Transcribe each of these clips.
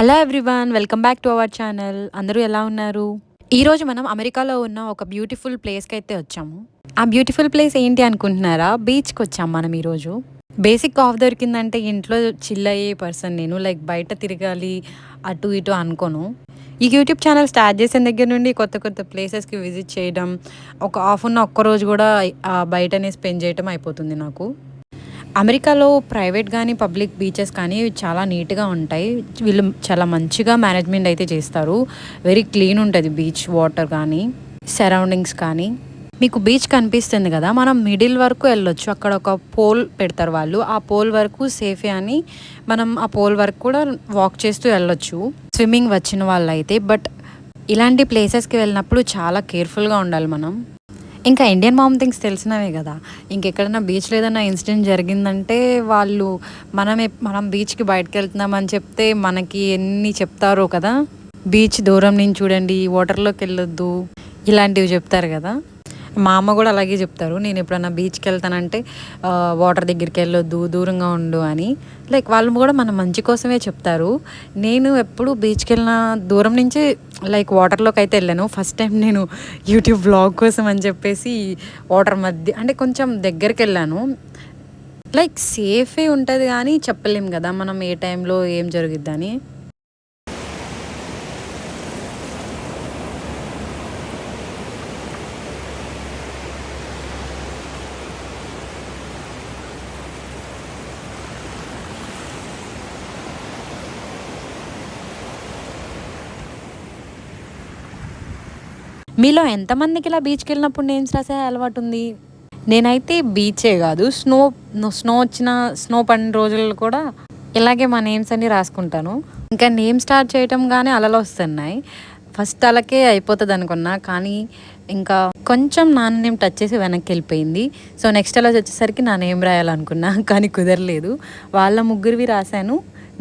Hello everyone welcome back to our channel అందరూ ఎలా ఉన్నారు? ఈరోజు మనం అమెరికాలో ఉన్న ఒక బ్యూటిఫుల్ ప్లేస్కి అయితే వచ్చాము. ఆ బ్యూటిఫుల్ ప్లేస్ ఏంటి అనుకుంటున్నారా? బీచ్కి వచ్చాము మనం ఈరోజు బేసిక్ ఆఫ్ దొరికిందంటే ఇంట్లో చిల్ అయ్యే పర్సన్ నేను. లైక్ బయట తిరగాలి అటు ఇటు అనుకోను. ఈ యూట్యూబ్ ఛానల్ స్టార్ట్ చేసిన దగ్గర నుండి కొత్త కొత్త ప్లేసెస్కి విజిట్ చేయడం ఒక ఆఫ్ ఉన్న ఒక్క రోజు కూడా బయటనే స్పెండ్ చేయడం అయిపోతుంది నాకు. అమెరికాలో ప్రైవేట్ కానీ పబ్లిక్ బీచెస్ కానీ చాలా నీట్గా ఉంటాయి. వీళ్ళు చాలా మంచిగా మేనేజ్మెంట్ అయితే చేస్తారు. వెరీ క్లీన్ ఉంటుంది బీచ్ వాటర్ కానీ సరౌండింగ్స్ కానీ. మీకు బీచ్ కనిపిస్తుంది కదా మనం మిడిల్ వరకు వెళ్ళొచ్చు. అక్కడ ఒక పోల్ పెడతారు వాళ్ళు. ఆ పోల్ వరకు సేఫే అని మనం ఆ పోల్ వరకు కూడా వాక్ చేస్తూ వెళ్ళొచ్చు. స్విమ్మింగ్ వచ్చిన వాళ్ళు అయితే బట్ ఇలాంటి ప్లేసెస్కి వెళ్ళినప్పుడు చాలా కేర్ఫుల్గా ఉండాలి మనం. ఇంకా ఇండియన్ మామ్ థింగ్స్ తెలిసినవే కదా. ఇంకెక్కడైనా బీచ్లో ఏదైనా ఇన్సిడెంట్ జరిగిందంటే వాళ్ళు మనమే మనం బీచ్కి బయటకు వెళ్తున్నామని చెప్తే మనకి ఎన్ని చెప్తారో కదా. బీచ్ దూరం నుంచి చూడండి వాటర్లోకి వెళ్ళొద్దు. ఇలాంటివి చెప్తారు కదా. మా అమ్మ కూడా అలాగే చెప్తారు. నేను ఎప్పుడన్నా బీచ్కి వెళ్తానంటే వాటర్ దగ్గరికి వెళ్ళొద్దు దూరంగా ఉండు అని. లైక్ వాళ్ళు కూడా మన మంచి కోసమే చెప్తారు. నేను ఎప్పుడు బీచ్కి వెళ్ళిన దూరం నుంచి లైక్ వాటర్లోకి అయితే వెళ్ళాను. ఫస్ట్ టైం నేను యూట్యూబ్ బ్లాగ్ కోసం అని చెప్పేసి వాటర్ మధ్య అంటే కొంచెం దగ్గరికి వెళ్ళాను. లైక్ సేఫే ఉంటుంది కానీ చెప్పలేం కదా మనం ఏ టైంలో ఏం జరుగుద్దని. మీలో ఎంతమందికి ఇలా బీచ్కి వెళ్ళినప్పుడు నేమ్స్ రాసే అలవాటు ఉంది నేనైతే బీచే కాదు. స్నో స్నో వచ్చిన స్నో పడిన రోజుల్లో కూడా ఇలాగే మా నేమ్స్ అన్ని రాసుకుంటాను. ఇంకా నేమ్ స్టార్ట్ చేయటం కానీ అలలు వస్తున్నాయి. ఫస్ట్ అలకే అయిపోతుంది అనుకున్నా కానీ ఇంకా కొంచెం నాన్న నేమ్ టచ్ చేసి వెనక్కి వెళ్ళిపోయింది సో నెక్స్ట్ అలా వచ్చేసరికి నా నేమ్ రాయాలనుకున్నా కానీ కుదరలేదు. వాళ్ళ ముగ్గురివి రాశాను.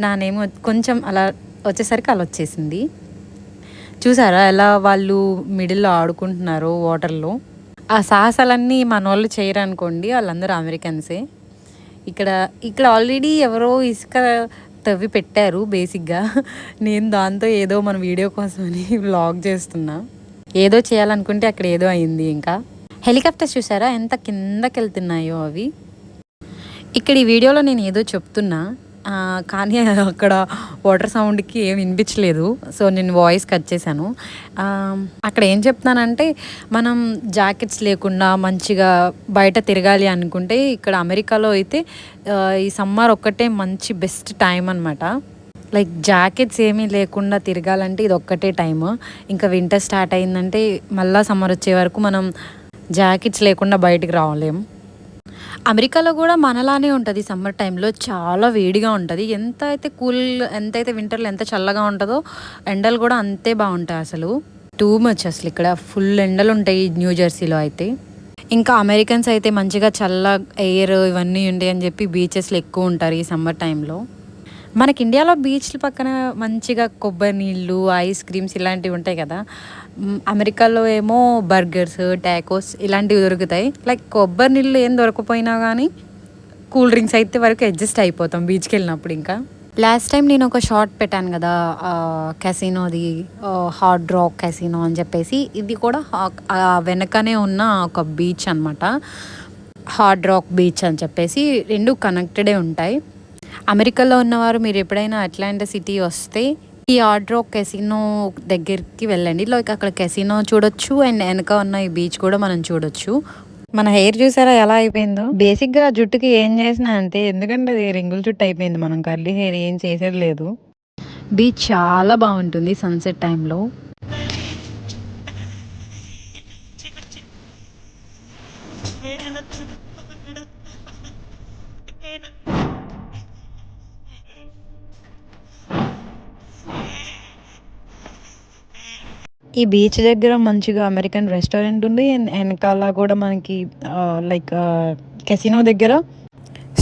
నా నేమ్ కొంచెం అలా వచ్చేసరికి అలా వచ్చేసింది చూసారా ఎలా వాళ్ళు మిడిల్లో ఆడుకుంటున్నారో వాటర్లో? ఆ సాహసాలన్నీ మన వాళ్ళు చేయరనుకోండి వాళ్ళందరూ అమెరికన్సే. ఇక్కడ ఇక్కడ ఆల్రెడీ ఎవరో ఇసుక తవ్వి పెట్టారు బేసిక్గా. నేను దాంతో ఏదో మన వీడియో కోసమని వ్లాగ్ చేస్తున్నా. ఏదో చేయాలనుకుంటే అక్కడ ఏదో అయింది ఇంకా. హెలికాప్టర్స్ చూసారా ఎంత కిందకి వెళ్తున్నాయో అవి. ఇక్కడ ఈ వీడియోలో నేను ఏదో చెప్తున్నా. కానీ అక్కడ వాటర్ సౌండ్కి ఏం వినిపించలేదు. సో నేను వాయిస్ కట్ చేశాను. అక్కడ ఏం చెప్తున్నానంటే మనం జాకెట్స్ లేకుండా మంచిగా బయట తిరగాలి అనుకుంటే ఇక్కడ అమెరికాలో అయితే ఈ సమ్మర్ ఒక్కటే మంచి బెస్ట్ టైం అనమాట లైక్ జాకెట్స్ ఏమీ లేకుండా తిరగాలంటే ఇది ఒక్కటే టైం ఇంకా వింటర్ స్టార్ట్ అయిందంటే మళ్ళీ సమ్మర్ వచ్చే వరకు మనం జాకెట్స్ లేకుండా బయటికి రావలేం. అమెరికాలో కూడా మనలానే ఉంటుంది సమ్మర్ టైంలో. చాలా వేడిగా ఉంటుంది. ఎంత అయితే కూల్ ఎంత అయితే వింటర్లో ఎంత చల్లగా ఉంటుందో ఎండలు కూడా అంతే బాగుంటాయి అసలు. టూ మచ్ అసలు ఇక్కడ. ఫుల్ ఎండలు ఉంటాయి న్యూ జెర్సీలో అయితే. ఇంకా అమెరికన్స్ అయితే మంచిగా చల్ల ఎయిర్ ఇవన్నీ ఉంటాయి అని చెప్పి బీచెస్లో ఎక్కువ ఉంటారు ఈ సమ్మర్ టైంలో. మనకి ఇండియాలో బీచ్ల పక్కన మంచిగా కొబ్బరి నీళ్ళు ఐస్ క్రీమ్స్ ఇలాంటివి ఉంటాయి కదా. అమెరికాలో ఏమో బర్గర్స్ టాకోస్ ఇలాంటివి దొరుకుతాయి. లైక్ కొబ్బరి నీళ్ళు ఏం దొరకపోయినా కానీ కూల్ డ్రింక్స్ అయితే వరకు అడ్జస్ట్ అయిపోతాం బీచ్కి వెళ్ళినప్పుడు ఇంకా. లాస్ట్ టైం నేను ఒక షార్ట్ పెట్టాను కదా కెసినోది హార్డ్ రాక్ కెసినో అని చెప్పేసి ఇది కూడా వెనకనే ఉన్న ఒక బీచ్ అన్నమాట. హార్డ్ రాక్ బీచ్ అని చెప్పేసి రెండు కనెక్టెడే ఉంటాయి. అమెరికాలో ఉన్నవారు మీరు ఎప్పుడైనా అట్లాంటి సిటీ వస్తే ఈ ఆర్డర్ ఒక కెసినో దగ్గరికి వెళ్ళండి. లైక్ అక్కడ కెసినో చూడొచ్చు అండ్ వెనక ఉన్న ఈ బీచ్ కూడా మనం చూడొచ్చు. మన హెయిర్ చూసారా? ఎలా అయిపోయిందో? బేసిక్గా జుట్టుకి ఏం చేసినా అంతే. ఎందుకంటే అది రింగుల జుట్టు అయిపోయింది. మనం కర్లీ హెయిర్ ఏం చేసేది లేదు. బీచ్ చాలా బాగుంటుంది సన్సెట్ టైంలో ఈ బీచ్ దగ్గర మంచిగా అమెరికన్ రెస్టారెంట్ ఉంది. అండ్ వెనకాల కూడా మనకి లైక్ కెసినో దగ్గర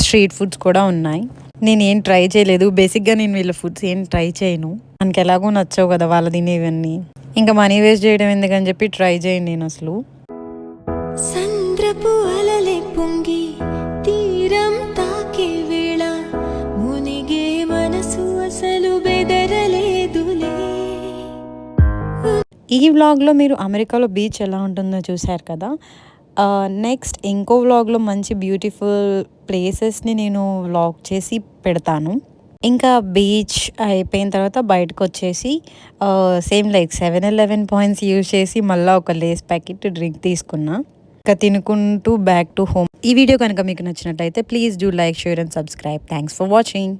స్ట్రీట్ ఫుడ్స్ కూడా ఉన్నాయి. నేను ఏం ట్రై చేయలేదు. బేసిక్గా నేను వీళ్ళ ఫుడ్స్ ఏం ట్రై చేయను. మనకి ఎలాగో నచ్చవు కదా వాళ్ళు తినేవన్నీ. ఇంకా మనీ వేస్ట్ చేయడం ఎందుకని చెప్పి ట్రై చేయను నేను అసలు. సంద్రపు అలలే పొంగి ఈ వ్లాగ్లో మీరు అమెరికాలో బీచ్ ఎలా ఉంటుందో చూశారు కదా. నెక్స్ట్ ఇంకో వ్లాగ్లో మంచి బ్యూటిఫుల్ ప్లేసెస్ని నేను వ్లాగ్ చేసి పెడతాను. ఇంకా బీచ్ అయిపోయిన తర్వాత బయటకు వచ్చేసి same like Seven Eleven points use చేసి మళ్ళీ ఒక లేస్ ప్యాకెట్ డ్రింక్ తీసుకున్నా. ఇంకా తినుకుంటూ బ్యాక్ టు హోమ్. ఈ వీడియో కనుక మీకు నచ్చినట్లయితే please do like share and subscribe. Thanks for watching.